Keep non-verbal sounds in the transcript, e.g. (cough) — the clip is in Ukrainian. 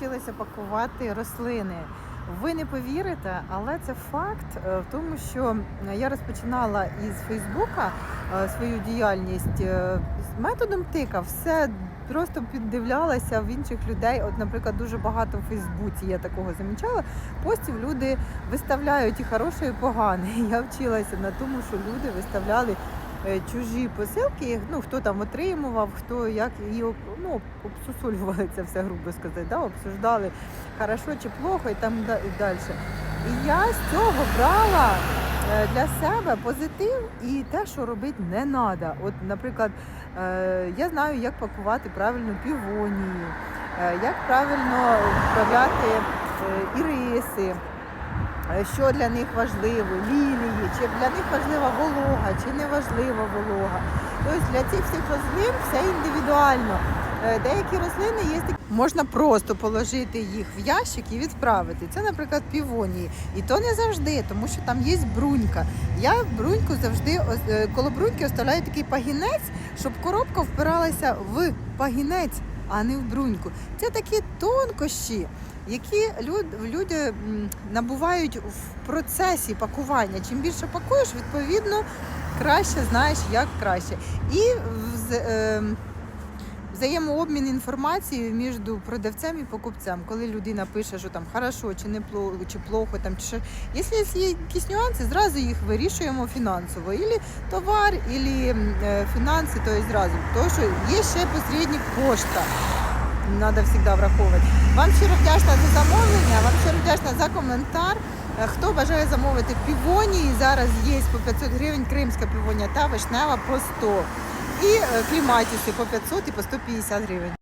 навчилася пакувати рослини. Ви не повірите, але це факт е, в тому, що я розпочинала із Фейсбука е, свою діяльність е, методом тика. Все просто піддивлялася в інших людей. От, наприклад, дуже багато в Фейсбуці я такого замічала. Постів люди виставляють і хороше, і погане. (laughs) Я вчилася на тому, що люди виставляли чужі посилки, ну хто там отримував, хто як об- ну, обсусолювали це все, грубо сказати, да, обсуждали хорошо чи плохо і там і далі. І я з цього брала е, для себе позитив і те, що робити не треба. От, наприклад, е, я знаю, як пакувати правильно півонії, е, як правильно вправляти е, іриси. Що для них важливо, лілії, чи для них важлива волога, чи не важлива волога. Тобто для цих всіх рослин все індивідуально. Е, Деякі рослини є такі, можна просто положити їх в ящик і відправити. Це, наприклад, півонії. І то не завжди, тому що там є брунька. Я бруньку завжди е, коло бруньки оставляю такий пагінець, щоб коробка впиралася в пагінець, а не в бруньку. Це такі тонкощі, які люди набувають в процесі пакування. Чим більше пакуєш, відповідно, краще знаєш, як краще. І взаємообмін інформацією між продавцем і покупцем, коли людина пише, що там хорошо чи не плохо, чи плохо, там чи що. Якщо є якісь нюанси, зразу їх вирішуємо фінансово. Ілі товар, ілі е, фінанси, то є зразу. Тому що є ще посередник пошта. Треба завжди враховувати. Вам щиро вдячна за замовлення, вам щиро вдячна за коментар. Е, Хто бажає замовити півонії, зараз є по 500 гривень кримська півонія та вишнева по 100. І е, кліматіси по 500 і по 150 гривень.